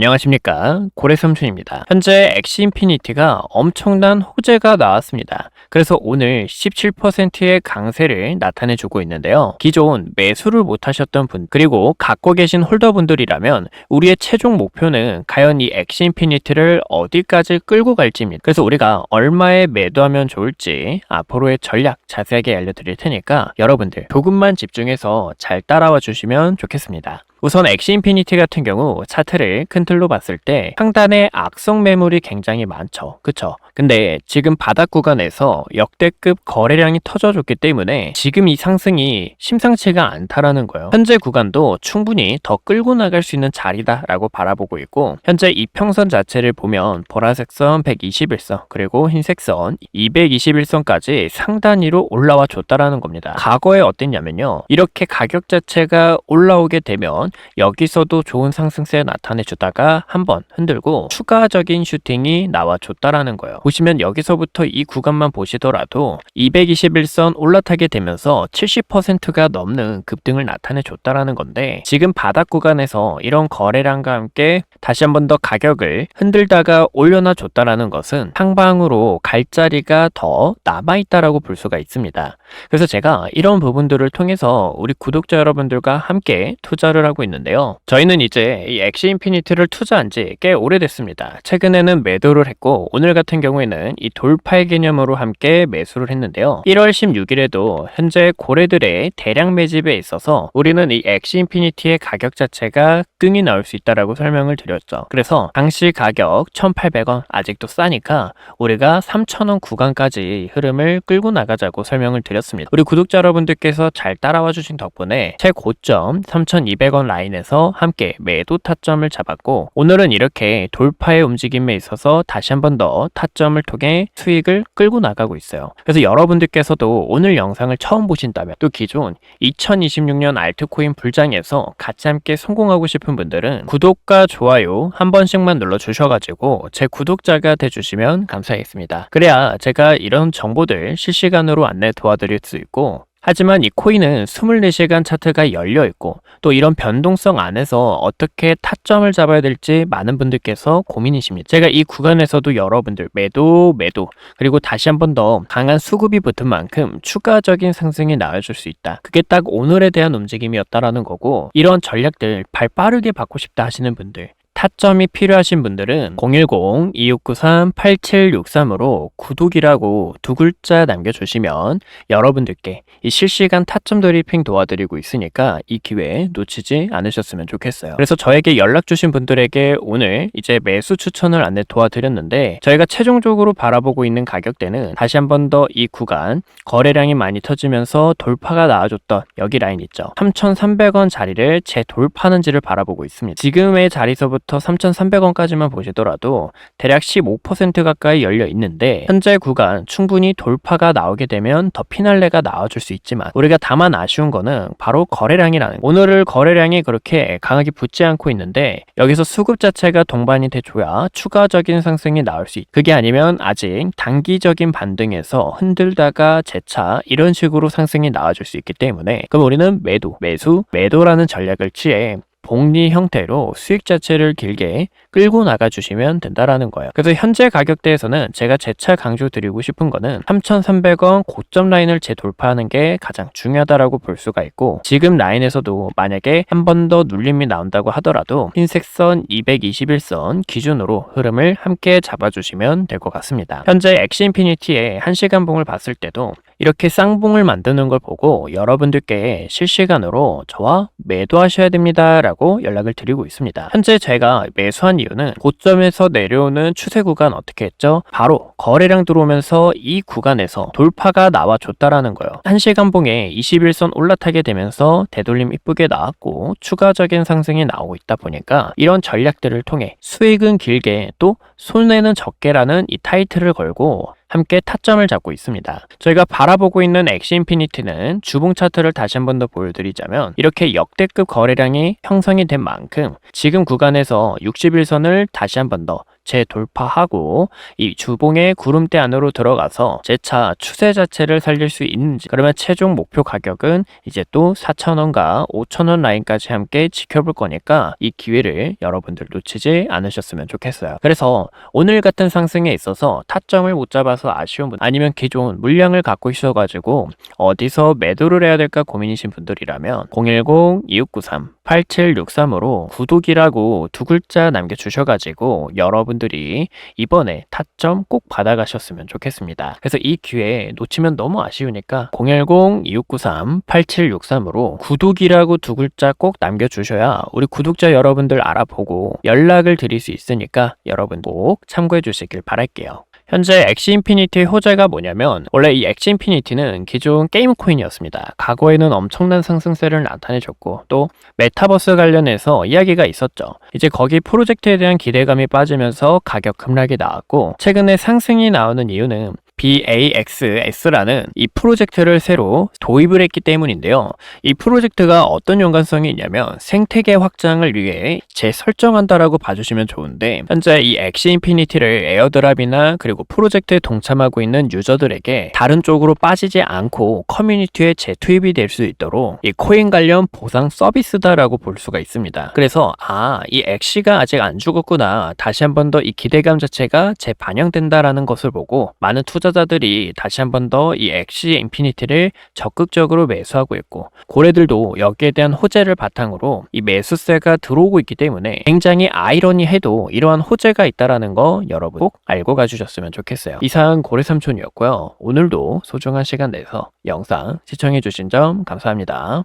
안녕하십니까 고래삼촌입니다. 현재 엑시 인피니티가 엄청난 호재가 나왔습니다. 그래서 오늘 17%의 강세를 나타내주고 있는데요. 기존 매수를 못하셨던 분 그리고 갖고 계신 홀더분들이라면 우리의 최종 목표는 과연 이 엑시 인피니티를 어디까지 끌고 갈지입니다. 그래서 우리가 얼마에 매도하면 좋을지 앞으로의 전략 자세하게 알려드릴 테니까 여러분들 조금만 집중해서 잘 따라와 주시면 좋겠습니다. 우선 엑시 인피니티 같은 경우 차트를 큰 틀로 봤을 때 상단에 악성 매물이 굉장히 많죠. 그쵸? 근데 지금 바닥 구간에서 역대급 거래량이 터져줬기 때문에 지금 이 상승이 심상치가 않다라는 거예요. 현재 구간도 충분히 더 끌고 나갈 수 있는 자리다라고 바라보고 있고 현재 이평선 자체를 보면 보라색 선 121선 그리고 흰색 선 221선까지 상단위로 올라와 줬다라는 겁니다. 과거에 어땠냐면요. 이렇게 가격 자체가 올라오게 되면 여기서도 좋은 상승세 나타내 주다가 한번 흔들고 추가적인 슈팅이 나와 줬다라는 거예요. 보시면 여기서부터 이 구간만 보시더라도 221선 올라타게 되면서 70%가 넘는 급등을 나타내 줬다라는 건데 지금 바닥 구간에서 이런 거래량과 함께 다시 한번 더 가격을 흔들다가 올려놔 줬다라는 것은 상방으로 갈 자리가 더 남아 있다라고 볼 수가 있습니다. 그래서 제가 이런 부분들을 통해서 우리 구독자 여러분들과 함께 투자를 하고 있는데요. 저희는 이제 이 엑시 인피니티를 투자한 지 꽤 오래됐습니다. 최근에는 매도를 했고 오늘 같은 경우에는 이 돌파의 개념으로 함께 매수를 했는데요. 1월 16일에도 현재 고래들의 대량 매집에 있어서 우리는 이 엑시 인피니티의 가격 자체가 끈이 나올 수 있다라고 설명을 드렸죠. 그래서 당시 가격 1,800원 아직도 싸니까 우리가 3,000원 구간까지 흐름을 끌고 나가자고 설명을 드렸습니다. 우리 구독자 여러분들께서 잘 따라와 주신 덕분에 최고점 3,200원 라인에서 함께 매도 타점을 잡았고 오늘은 이렇게 돌파의 움직임에 있어서 다시 한 번 더 타점을 통해 수익을 끌고 나가고 있어요. 그래서 여러분들께서도 오늘 영상을 처음 보신다면 또 기존 2026년 알트코인 불장에서 같이 함께 성공하고 싶은 분들은 구독과 좋아요 한 번씩만 눌러 주셔가지고 제 구독자가 돼주시면 감사하겠습니다. 그래야 제가 이런 정보들 실시간으로 안내 도와드릴 수 있고 하지만 이 코인은 24시간 차트가 열려 있고 또 이런 변동성 안에서 어떻게 타점을 잡아야 될지 많은 분들께서 고민이십니다. 제가 이 구간에서도 여러분들 매도 매도 그리고 다시 한 번 더 강한 수급이 붙은 만큼 추가적인 상승이 나와줄 수 있다. 그게 딱 오늘에 대한 움직임이었다라는 거고 이런 전략들 발 빠르게 받고 싶다 하시는 분들 타점이 필요하신 분들은 010-2693-8763으로 구독이라고 두 글자 남겨주시면 여러분들께 이 실시간 타점 드리핑 도와드리고 있으니까 이 기회 놓치지 않으셨으면 좋겠어요. 그래서 저에게 연락 주신 분들에게 오늘 이제 매수 추천을 안내 도와드렸는데 저희가 최종적으로 바라보고 있는 가격대는 다시 한 번 더 이 구간 거래량이 많이 터지면서 돌파가 나와줬던 여기 라인 있죠. 3,300원 자리를 재돌파하는지를 바라보고 있습니다. 지금의 자리서부터 3,300원까지만 보시더라도 대략 15% 가까이 열려 있는데 현재 구간 충분히 돌파가 나오게 되면 더 피날레가 나와줄 수 있지만 우리가 다만 아쉬운 거는 바로 거래량이라는 오늘을 거래량이 그렇게 강하게 붙지 않고 있는데 여기서 수급 자체가 동반이 돼줘야 추가적인 상승이 나올 수 있. 그게 아니면 아직 단기적인 반등에서 흔들다가 재차 이런 식으로 상승이 나와줄 수 있기 때문에 그럼 우리는 매도, 매수, 매도라는 전략을 취해 복리 형태로 수익 자체를 길게 끌고 나가 주시면 된다라는 거예요. 그래서 현재 가격대에서는 제가 재차 강조드리고 싶은 거는 3,300원 고점 라인을 재돌파하는 게 가장 중요하다라고 볼 수가 있고 지금 라인에서도 만약에 한 번 더 눌림이 나온다고 하더라도 흰색 선 221선 기준으로 흐름을 함께 잡아주시면 될 것 같습니다. 현재 엑시인피니티의 1시간 봉을 봤을 때도 이렇게 쌍봉을 만드는 걸 보고 여러분들께 실시간으로 저와 매도하셔야 됩니다 라고 연락을 드리고 있습니다. 현재 제가 매수한 이유는 고점에서 내려오는 추세 구간 어떻게 했죠? 바로 거래량 들어오면서 이 구간에서 돌파가 나와줬다라는 거예요. 1시간 봉에 21선 올라타게 되면서 되돌림 이쁘게 나왔고 추가적인 상승이 나오고 있다 보니까 이런 전략들을 통해 수익은 길게 또 손해는 적게라는 이 타이틀을 걸고 함께 타점을 잡고 있습니다. 저희가 바라보고 있는 엑시 인피니티는 주봉 차트를 다시 한 번 더 보여드리자면 이렇게 역대급 거래량이 형성이 된 만큼 지금 구간에서 61선을 다시 한 번 더 재돌파하고 이 주봉의 구름대 안으로 들어가서 재차 추세 자체를 살릴 수 있는지 그러면 최종 목표 가격은 이제 또 4,000원과 5,000원 라인까지 함께 지켜볼 거니까 이 기회를 여러분들 놓치지 않으셨으면 좋겠어요. 그래서 오늘 같은 상승에 있어서 타점을 못 잡아서 아쉬운 분 아니면 기존 물량을 갖고 있어가지고 어디서 매도를 해야 될까 고민이신 분들이라면 010-2693-8763으로 구독이라고 두 글자 남겨주셔가지고 여러분 들이 이번에 타점 꼭 받아가셨으면 좋겠습니다. 그래서 이 기회 놓치면 너무 아쉬우니까 010-2693-8763으로 구독이라고 두 글자 꼭 남겨주셔야 우리 구독자 여러분들 알아보고 연락을 드릴 수 있으니까 여러분 꼭 참고해 주시길 바랄게요. 현재 엑시 인피니티의 호재가 뭐냐면 원래 이 엑시 인피니티는 기존 게임 코인이었습니다. 과거에는 엄청난 상승세를 나타내줬고 또 메타버스 관련해서 이야기가 있었죠. 이제 거기 프로젝트에 대한 기대감이 빠지면서 가격 급락이 나왔고 최근에 상승이 나오는 이유는 BAXS라는 이 프로젝트를 새로 도입을 했기 때문인데요. 이 프로젝트가 어떤 연관성이 있냐면 생태계 확장을 위해 재설정한다라고 봐주시면 좋은데 현재 이 엑시 인피니티를 에어드랍이나 그리고 프로젝트에 동참하고 있는 유저들에게 다른 쪽으로 빠지지 않고 커뮤니티에 재투입이 될 수 있도록 이 코인 관련 보상 서비스다라고 볼 수가 있습니다. 그래서 아, 이 엑시가 아직 안 죽었구나. 다시 한 번 더 이 기대감 자체가 재반영된다라는 것을 보고 많은 투자자들이 다시 한 번 더 이 엑시 인피니티를 적극적으로 매수하고 있고 고래들도 여기에 대한 호재를 바탕으로 이 매수세가 들어오고 있기 때문에 굉장히 아이러니해도 이러한 호재가 있다라는 거 여러분 꼭 알고 가주셨으면 좋겠어요. 이상 고래삼촌이었고요. 오늘도 소중한 시간 내서 영상 시청해주신 점 감사합니다.